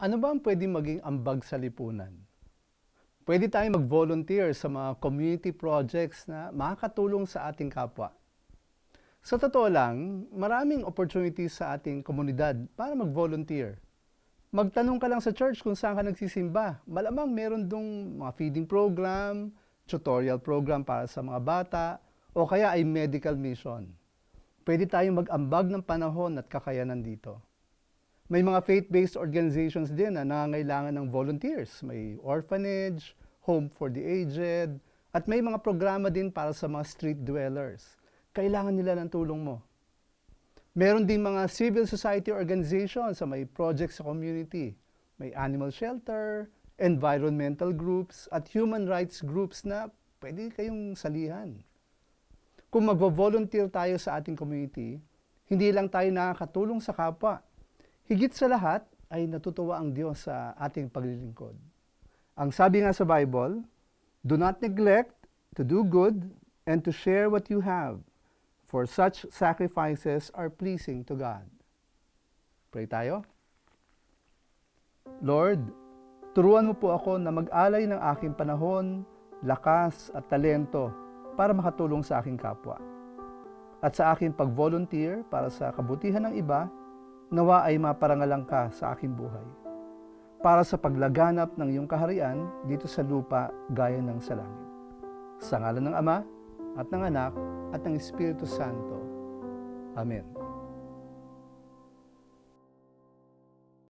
Ano ba ang pwede maging ambag sa lipunan? Pwede tayong mag-volunteer sa mga community projects na makakatulong sa ating kapwa. Sa totoo lang, maraming opportunities sa ating komunidad para mag-volunteer. Magtanong ka lang sa church kung saan ka nagsisimba. Malamang meron dong mga feeding program, tutorial program para sa mga bata, o kaya ay medical mission. Pwede tayong mag-ambag ng panahon at kakayanan dito. May mga faith-based organizations din na nangangailangan ng volunteers. May orphanage, home for the aged, at may mga programa din para sa mga street dwellers. Kailangan nila ng tulong mo. Meron din mga civil society organizations sa may projects sa community. May animal shelter, environmental groups, at human rights groups na pwede kayong salihan. Kung magvo-volunteer tayo sa ating community, hindi lang tayo nakakatulong sa kapwa, Higit sa lahat ay natutuwa ang Diyos sa ating paglilingkod. Ang sabi nga sa Bible, Do not neglect to do good and to share what you have, for such sacrifices are pleasing to God. Pray tayo. Lord, turuan mo po ako na mag-alay ng aking panahon, lakas at talento para makatulong sa aking kapwa. At sa aking pag-volunteer para sa kabutihan ng iba, nawa ay maparangalang ka sa aking buhay. Para sa paglaganap ng iyong kaharian dito sa lupa gaya ng sa langit. Sa ngalan ng Ama, at ng Anak, at ng Espiritu Santo. Amen.